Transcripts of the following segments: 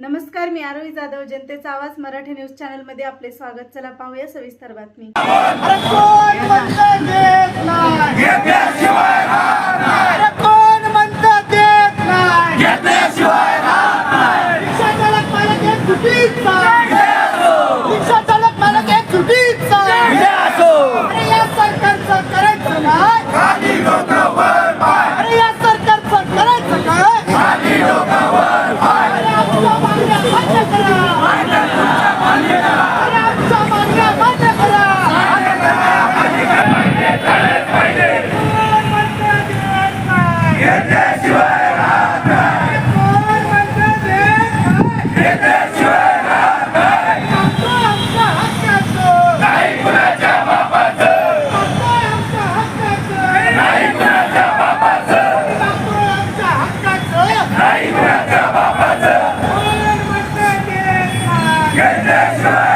नमस्कार मी आरोही जाधव जनतेचा आवाज मराठी न्यूज चॅनलमध्ये आपले स्वागत. चला पाहूया सविस्तर बातमी. अरे कोण म्हणतं मान्य करा अरे Yes,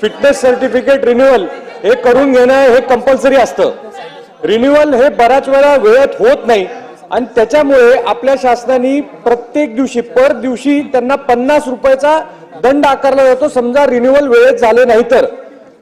फिटनेस सर्टिफिकेट रिन्युअल हे करून घेणं हे कंपल्सरी असतं. रिन्युअल हे बऱ्याच वेळा वेळेत होत नाही. आणि त्याच्यामुळे आपल्या शासनाने प्रत्येक दिवशी पर दिवशी त्यांना पन्नास रुपयाचा दंड आकारला जातो. समजा रिन्युअल वेळेत झाले नाही तर.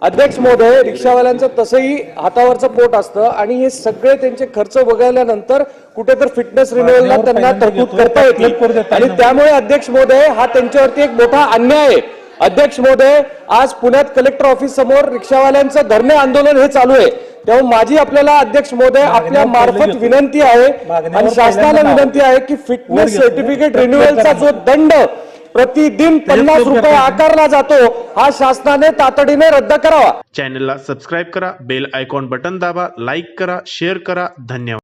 अध्यक्ष महोदय रिक्षावाल्यांचं तसंही हातावरचं पोट असतं आणि हे सगळे त्यांचे खर्च बघायल्यानंतर कुठे तर फिटनेस रिन्युअलला त्यांना तरतूद करता येते आणि त्यामुळे अध्यक्ष महोदय हा त्यांच्यावरती एक मोठा अन्याय आहे. अध्यक्ष महोदय आज पुण्यात कलेक्टर ऑफिस समोर रिक्षावाल्यांचं धरणे आंदोलन हे चालू आहे. तेव्हा माझी आपल्याला अध्यक्ष महोदय आपल्या मार्फत विनंती आहे आणि शासनाला विनंती आहे की फिटनेस सर्टिफिकेट रिन्युअलचा जो दंड प्रतिदिन पन्नास रुपये आकारला जातो. हा शासनाने तातडीने रद्द करावा. चॅनलला सबस्क्राईब करा बेल आयकॉन बटन दाबा लाईक करा शेअर करा. धन्यवाद.